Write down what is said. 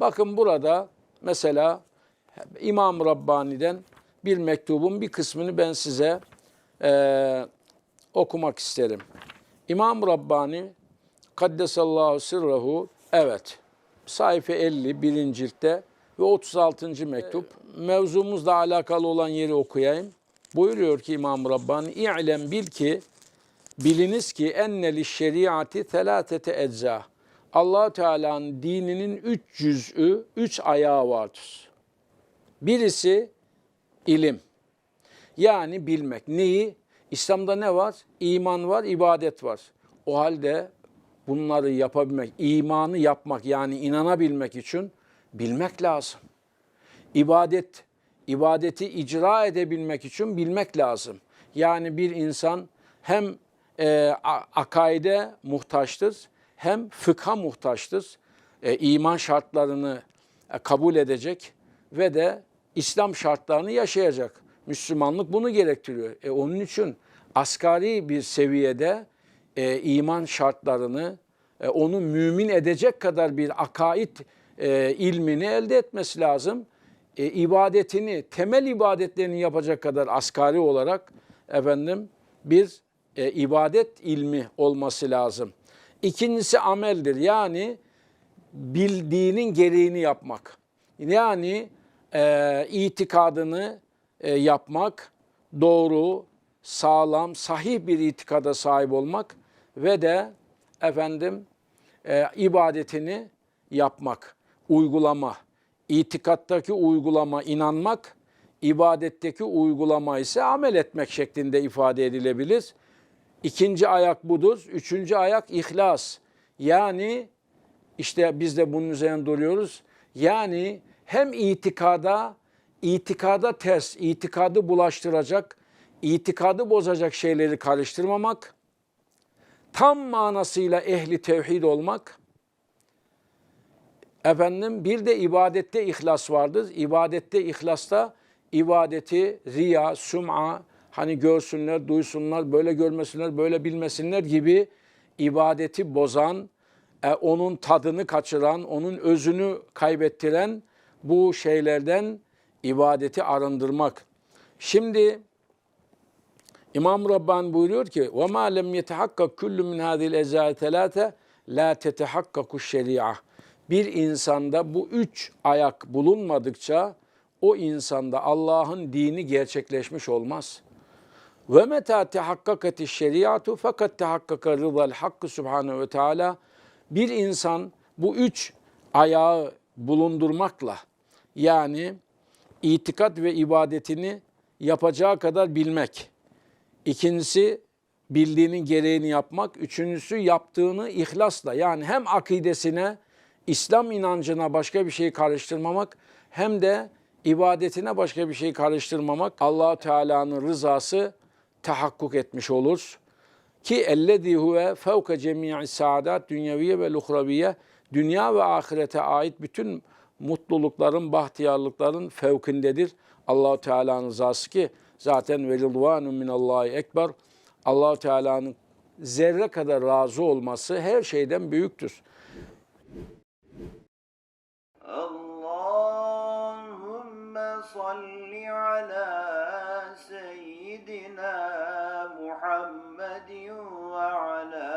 Bakın burada mesela İmam Rabbani'den bir mektubun bir kısmını ben size eee, okumak isterim. İmam Rabbani Kaddesallahu sırrahu evet sayfa 50 birinci ciltte ve 36. mektup. Mevzumuzla alakalı olan yeri okuyayım. Buyuruyor ki İmam Rabbani İ'lem bil ki biliniz ki enneli şeriatı telatete ecza. Allah Teala'nın dininin üç cüz'ü, üç ayağı vardır. Birisi ilim. Yani bilmek. Neyi? İslam'da ne var? İman var, ibadet var. O halde bunları yapabilmek, imanı yapmak yani inanabilmek için bilmek lazım. İbadet, ibadeti icra edebilmek için bilmek lazım. Yani bir insan hem e, akaide muhtaçtır hem fıkha muhtaçtır. E, iman şartlarını e, kabul edecek ve de İslam şartlarını yaşayacak. Müslümanlık bunu gerektiriyor. E, onun için asgari bir seviyede e, iman şartlarını e, onu mümin edecek kadar bir akaid e, ilmini elde etmesi lazım. E, ibadetini, temel ibadetlerini yapacak kadar asgari olarak efendim bir e, ibadet ilmi olması lazım. İkincisi ameldir. Yani bildiğinin gereğini yapmak. Yani e, itikadını e, yapmak, doğru, sağlam, sahih bir itikada sahip olmak ve de efendim e, ibadetini yapmak, uygulama. İtikattaki uygulama inanmak, ibadetteki uygulama ise amel etmek şeklinde ifade edilebilir. İkinci ayak budur. Üçüncü ayak ihlas. Yani işte biz de bunun üzerine duruyoruz. Yani hem itikada, itikada ters, itikadı bulaştıracak, itikadı bozacak şeyleri karıştırmamak, tam manasıyla ehli tevhid olmak, efendim bir de ibadette ihlas vardır. İbadette ihlasta ibadeti riya, sum'a, hani görsünler, duysunlar, böyle görmesinler, böyle bilmesinler gibi ibadeti bozan, e, onun tadını kaçıran, onun özünü kaybettiren bu şeylerden ibadeti arındırmak. Şimdi İmam Rabbani buyuruyor ki وَمَا لَمْ يَتَحَقَّقْ كُلُّ مِنْ هَذِهِ الْاَزَّاءِ ثَلَاثَ لَا تَتَحَقَّقُ الشَّرِيعَةِ Bir insanda bu üç ayak bulunmadıkça o insanda Allah'ın dini gerçekleşmiş olmaz. Ve meta tehakkakati şeriatu fakat tehakkaka rızal hakkı subhanehu ve teala bir insan bu üç ayağı bulundurmakla yani itikat ve ibadetini yapacağı kadar bilmek. İkincisi bildiğinin gereğini yapmak. Üçüncüsü yaptığını ihlasla yani hem akidesine, İslam inancına başka bir şey karıştırmamak hem de ibadetine başka bir şey karıştırmamak allah Teala'nın rızası tahakkuk etmiş olur. Ki ellezî huve fevke cemii saadat dünyeviye ve luhraviye dünya ve ahirete ait bütün mutlulukların, bahtiyarlıkların fevkindedir. Allahu Teala'nın rızası ki zaten velilvanun minallahi ekber. Allahu Teala'nın zerre kadar razı olması her şeyden büyüktür. Allahümme salli ala سيدنا محمد وعلى